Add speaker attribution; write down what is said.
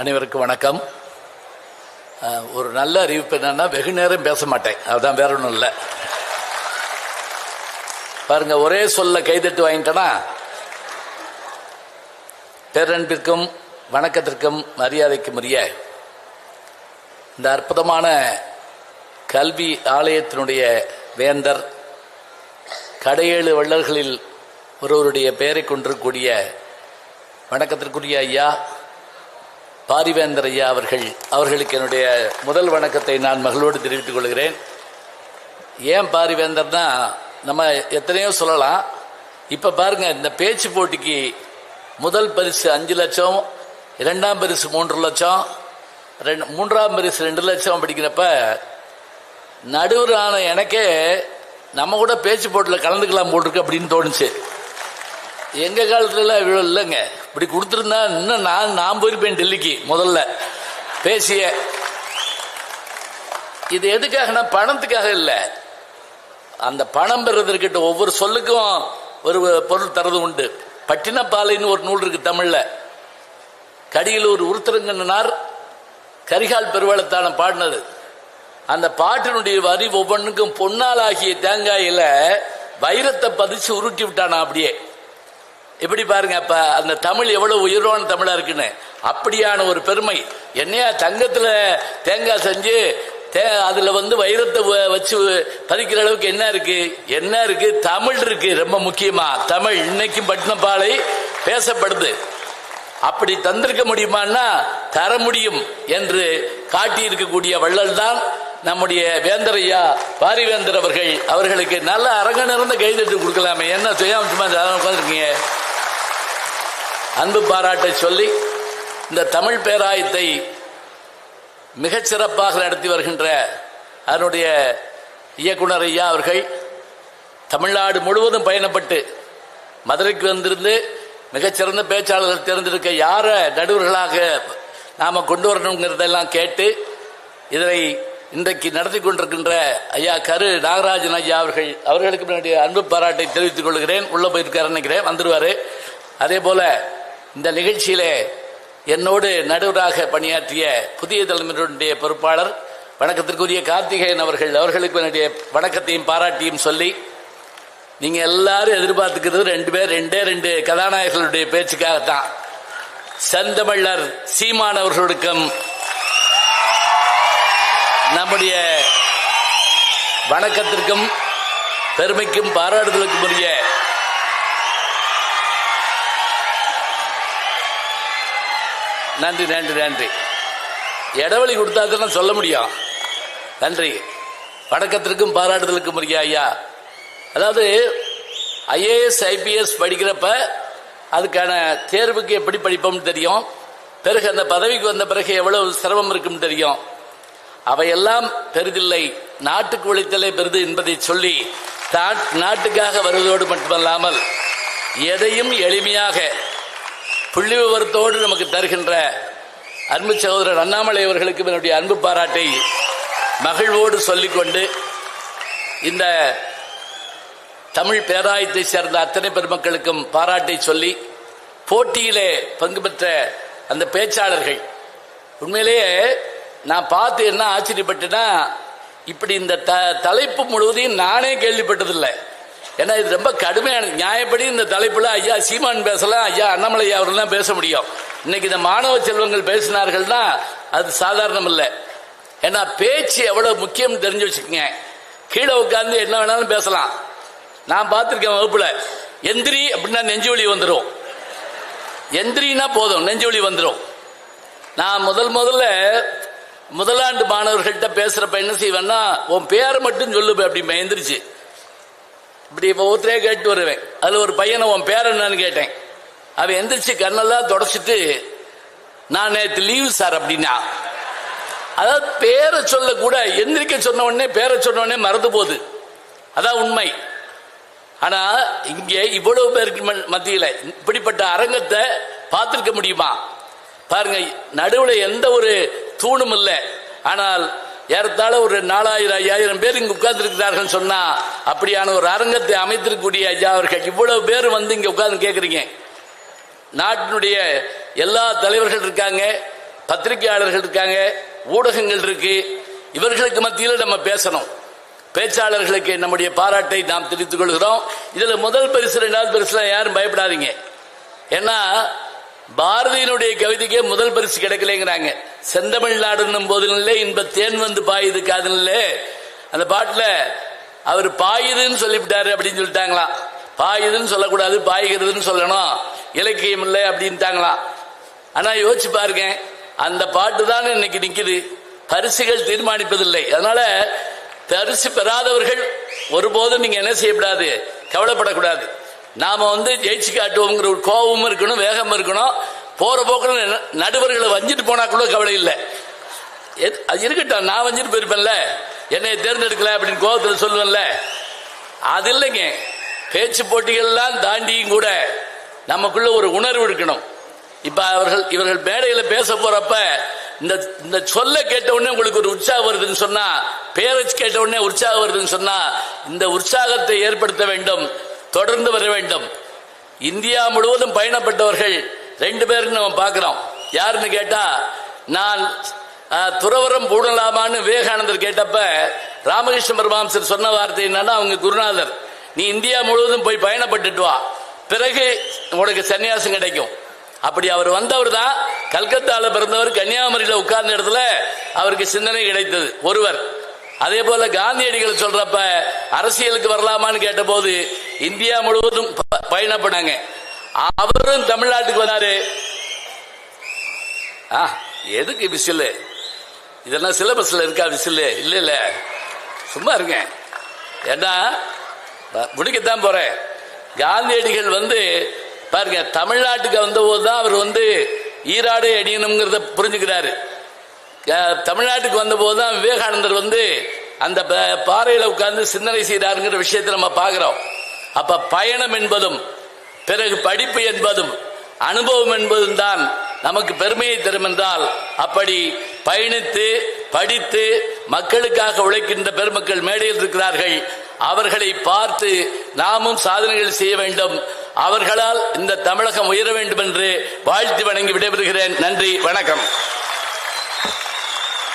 Speaker 1: அனைவருக்கும் வணக்கம். ஒரு நல்ல அறிவிப்பு என்னன்னா வெகு நேரம் பேச மாட்டேன். அதுதான் வேற ஒன்றும் இல்லை. பாருங்க ஒரே சொல்ல கைதட்டு வாங்கிட்டேனா பேரன்பிற்கும் வணக்கத்திற்கும் மரியாதைக்கும் உரிய இந்த அற்புதமான கல்வி ஆலயத்தினுடைய வேந்தர் கடையேழு வள்ளல்களில் ஒருவருடைய பெயரை கொண்டிருக்கக்கூடிய வணக்கத்திற்குரிய ஐயா பாரிவேந்தர் ஐயா அவர்கள் அவர்களுக்கு என்னுடைய முதல் வணக்கத்தை நான் மகளோடு தெரிவித்துக் கொள்கிறேன். ஏன் பாரிவேந்தர்னா நம்ம எத்தனையோ சொல்லலாம். இப்போ பாருங்க இந்த பேச்சு போட்டிக்கு முதல் பரிசு அஞ்சு லட்சம் இரண்டாம் பரிசு மூன்று லட்சம் ரெண்டு மூன்றாம் பரிசு ரெண்டு லட்சம் படிக்கிறப்ப நடுவர் ஆன எனக்கே நம்ம கூட பேச்சு போட்டில் கலந்துக்கலாம் போட்டிருக்கு அப்படின்னு தோணுச்சு. எங்கள் காலத்துலலாம் இவ்வளோ இல்லைங்க. இப்படி கொடுத்துருந்தா இன்னும் நான் நான் போயிருப்பேன் டெல்லிக்கு முதல்ல. பேசிய. இது எதுக்காகனா பணத்துக்காக இல்லை. அந்த பணம் பெறுவதற்கிட்ட ஒவ்வொரு சொல்லுக்கும் ஒரு பொருள் தரது உண்டு. பட்டினப்பாலைன்னு ஒரு நூல் இருக்கு தமிழ்ல. கடியில் ஒரு உருத்திரங்கன்னார் கரிகால் பெருவளத்தான பாடினது. அந்த பாட்டினுடைய வரி ஒவ்வொன்றுக்கும் பொன்னால் ஆகிய தேங்காயில வைரத்தை பதிச்சு உருட்டி விட்டானா அப்படியே. எப்படி பாருங்க அப்ப அந்த தமிழ் எவ்வளவு உயர்வான தமிழா இருக்குன்னு. அப்படியான ஒரு பெருமை. என்னையா தங்கத்துல தேங்காய் செஞ்சு தே அதுல வந்து வைரத்தை வ- வச்சு பதிக்கிற அளவுக்கு என்ன இருக்கு? என்ன இருக்கு? தமிழ் இருக்கு ரொம்ப முக்கியமா. தமிழ் இன்னைக்கும் பட்டினப்பாலை பேசப்படுது. அப்படி தந்திருக்க முடியுமான்னா தர முடியும் என்று காட்டி இருக்கக்கூடிய வள்ளல் தான் நம்முடைய வேந்தரையா பாரிவேந்தர் அவர்கள். அவர்களுக்கு நல்ல அரங்க நிறந்த கைதட்டு கொடுக்கலாமே. என்ன சுயாம்சமா உட்காந்துருக்கீங்க அன்பு பாராட்டை சொல்லி இந்த தமிழ் பேராயத்தை மிகச்சிறப்பாக நடத்தி வருகின்ற அதனுடைய இயக்குனர் ஐயா அவர்கள் தமிழ்நாடு முழுவதும் பயணப்பட்டு மதுரைக்கு வந்திருந்து மிகச்சிறந்த பேச்சாளர்கள் தேர்ந்தெடுக்க யாரை நடுவர்களாக நாம கொண்டு வரணுங்கிறதெல்லாம் கேட்டு இதனை இன்றைக்கு நடத்தி கொண்டிருக்கின்ற ஐயா கரு நாகராஜன் ஐயா அவர்கள் அவர்களுக்கு என்னுடைய அன்பு பாராட்டை தெரிவித்துக் கொள்கிறேன். உள்ள போயிருக்காரு நினைக்கிறேன். வந்துருவாரு. அதே போல இந்த நிகழ்ச்சியிலே என்னோடு நடுவராக பணியாற்றிய புதிய தலைமுறையினுடைய பொறுப்பாளர் வணக்கத்திற்குரிய கார்த்திகேயன் அவர்கள் அவர்களுக்கு என்னுடைய வணக்கத்தையும் பாராட்டியும் சொல்லி நீங்க எல்லாரும் எதிர்பார்த்துக்கிறது ரெண்டு பேர் ரெண்டே ரெண்டு கதாநாயகர்களுடைய பேச்சுக்காகத்தான். செந்தமிழர் சீமான் அவர்களுக்கும் நம்முடைய வணக்கத்திற்கும் பெருமைக்கும் பாராட்டுதலுக்கும் உரிய நன்றி நன்றி நன்றி. இடைவெளி கொடுத்தா தான் சொல்ல முடியும். நன்றி. வணக்கத்திற்கும் பாராட்டுதலுக்கும் உரிய ஐயா. அதாவது ஐஏஎஸ் ஐபிஎஸ் படிக்கிறப்ப அதுக்கான தேர்வுக்கு எப்படி படிப்போம்னு தெரியும். பிறகு அந்த பதவிக்கு வந்த பிறகு எவ்வளவு சிரமம் இருக்கும்னு தெரியும். அவையெல்லாம் பெரிதில்லை. நாட்டுக்கு உழைத்தலே பெரிது என்பதை சொல்லி நாட்டுக்காக வருவதோடு மட்டுமல்லாமல் எதையும் எளிமையாக புள்ளி விவரத்தோடு நமக்கு தருகின்ற அன்பு சகோதரர் அண்ணாமலை அவர்களுக்கு என்னுடைய அன்பு பாராட்டை மகிழ்வோடு சொல்லிக்கொண்டு இந்த தமிழ் பேராயத்தை சேர்ந்த அத்தனை பெருமக்களுக்கும் பாராட்டை சொல்லி போட்டியிலே பங்கு பெற்ற அந்த பேச்சாளர்கள். உண்மையிலேயே நான் பார்த்து என்ன ஆச்சரியப்பட்டுன்னா இப்படி இந்த த தலைப்பு முழுவதையும் நானே கேள்விப்பட்டதில்லை. ஏன்னா இது ரொம்ப கடுமையான நியாயப்படி இந்த தலைப்புல ஐயா சீமான் பேசலாம் ஐயா அண்ணாமலை அவர்கள்லாம் பேச முடியும். இன்னைக்கு இந்த மாணவ செல்வங்கள் பேசினார்கள்னா அது சாதாரணம் இல்லை ஏன்னா பேச்சு எவ்வளவு முக்கியம் தெரிஞ்சு வச்சுக்கோங்க. கீழே உட்கார்ந்து என்ன வேணாலும் பேசலாம். நான் பார்த்துருக்கேன் வகுப்புல எந்திரி அப்படின்னா நெஞ்சு வலி வந்துடும் எந்திரினா போதும் நெஞ்சு வலி வந்துடும் நான் முதல் முதல்ல முதலாண்டு மாணவர்கள்ட்ட பேசுறப்ப என்ன செய்வேன்னா உன் பேரை மட்டும் சொல்லுப்பேன் அப்படி எந்திரிச்சு. இப்படி ஒவ்வொருத்தரே கேட்டு வருவேன். அதுல ஒரு பையனை உன் பேர் என்னன்னு கேட்டேன். அவன் எந்திரிச்சு கண்ணெல்லாம் தொடச்சிட்டு நான் நேற்று லீவு சார் அப்படின்னா. அதாவது பேரை சொல்ல கூட எந்திரிக்க சொன்ன உடனே பேரை சொன்ன உடனே மறந்து போகுது. அதான் உண்மை. ஆனா இங்கே இவ்வளவு பேருக்கு மத்தியில் இப்படிப்பட்ட அரங்கத்தை பார்த்துருக்க முடியுமா? பாருங்க நடுவில் எந்த ஒரு தூணும் இல்லை. ஆனால் ஏறத்தாழ ஒரு நாலாயிரம் ஐயாயிரம் பேர் இங்க உட்கார்ந்து இருக்கிறார்கள் சொன்னா அப்படியான ஒரு அரங்கத்தை அமைத்திருக்கக்கூடிய ஐயா அவர்கள் இவ்வளவு பேர் வந்து இங்க உட்கார்ந்து கேட்குறீங்க நாட்டினுடைய எல்லா தலைவர்கள் இருக்காங்க பத்திரிகையாளர்கள் இருக்காங்க ஊடகங்கள் இருக்கு. இவர்களுக்கு மத்தியில் நம்ம பேசணும். பேச்சாளர்களுக்கு நம்முடைய பாராட்டை நாம் தெரிவித்துக் கொள்கிறோம். இதுல முதல் பரிசு ரெண்டாவது பரிசுல யாரும் பயப்படாதீங்க. ஏன்னா பாரதியினுடைய கவிதைக்கே முதல் பரிசு கிடைக்கலங்கிறாங்க. செந்தமிழ்நாடுன்னும் போதிலே இன்ப தேன் வந்து பாயுது காதலே அந்த பாட்டுல அவர் பாயுதுன்னு சொல்லிவிட்டாரு அப்படின்னு சொல்லிட்டாங்களாம். பாயுதுன்னு சொல்லக்கூடாது பாய்கிறதுன்னு சொல்லணும். இலக்கியம் இல்லை அப்படின்ட்டாங்களாம். ஆனா யோசிச்சு பாருங்க அந்த பாட்டு தான் இன்னைக்கு நிக்குது. பரிசுகள் தீர்மானிப்பதில்லை. அதனால பரிசு பெறாதவர்கள் ஒருபோதும் நீங்க என்ன செய்யக்கூடாது கவலைப்படக்கூடாது. நாம வந்து ஜெயிச்சு காட்டுவோங்கிற ஒரு கோபமும் இருக்கணும் வேகம் இருக்கணும். போற போக்குல ந- நடுவர்களை வஞ்சிட்டு போனா கூட கவலை இல்லை. அது இருக்கட்டும் நான் வஞ்சிட்டு போயிருப்பேன்ல. என்னை தேர்ந்தெடுக்கல அப்படின்னு கோபத்தில் சொல்லுவேன்ல. அது இல்லைங்க. பேச்சு போட்டிகள்லாம் தாண்டியும் கூட நமக்குள்ள ஒரு உணர்வு இருக்கணும். இப்ப அவர்கள் இவர்கள் மேடையில பேச போறப்ப இந்த இந்த சொல்ல கேட்ட உடனே உங்களுக்கு ஒரு உற்சாகம் வருதுன்னு சொன்னா பேரை கேட்ட உடனே உற்சாகம் வருதுன்னு சொன்னா இந்த உற்சாகத்தை ஏற்படுத்த வேண்டும். தொடர்ந்து வர வேண்டும். இந்தியா முழுவதும் பயணப்பட்டவர்கள் ரெண்டு பேரும் நம்ம பார்க்கிறோம். யாருன்னு கேட்டா நான் துறவரம் பூடலாமான்னு விவேகானந்தர் கேட்டப்ப ராமகிருஷ்ண பரமாம்சர் சொன்ன வார்த்தை என்னன்னா அவங்க குருநாதர் நீ இந்தியா முழுவதும் போய் பயணப்பட்டுட்டு வா. பிறகு உனக்கு சன்னியாசம் கிடைக்கும். அப்படி அவர் வந்தவர் தான். கல்கத்தால பிறந்தவர் கன்னியாகுமரியில உட்கார்ந்த இடத்துல அவருக்கு சிந்தனை கிடைத்தது ஒருவர். அதே போல காந்தியடிகள் சொல்றப்ப அரசியலுக்கு வரலாமான்னு கேட்டபோது இந்தியா முழுவதும் ப- பயணப்படாங்க அவரும் தமிழ்நாட்டுக்கு வந்தாரு. ஆ எதுக்கு விசில் இதெல்லாம் சிலபஸ்ல இருக்கா விசில் இல்ல இல்ல. சும்மா இருங்க. ஏன்னா முடிக்கத்தான் போறேன். காந்தியடிகள் வந்து பாருங்க தமிழ்நாட்டுக்கு வந்தபோது தான் அவர் வந்து ஈராடு அடியணுங்கிறத புரிஞ்சுக்கிறாரு. தமிழ்நாட்டுக்கு வந்தபோது தான் விவேகானந்தர் வந்து அந்த ப- பாறையில உட்கார்ந்து சிந்தனை செய்தாருங்கிற விஷயத்தை நம்ம பார்க்குறோம் அப்ப பயணம் என்பதும் பிறகு படிப்பு என்பதும் அனுபவம் என்பதும் தான் நமக்கு பெருமையை தரும் என்றால் அப்படி பயணித்து படித்து மக்களுக்காக உழைக்கின்ற பெருமக்கள் மேடையில் இருக்கிறார்கள். அவர்களை பார்த்து நாமும் சாதனைகள் செய்ய வேண்டும். அவர்களால் இந்த தமிழகம் உயர வேண்டும் என்று வாழ்த்து வணங்கி விடைபெறுகிறேன். நன்றி வணக்கம்.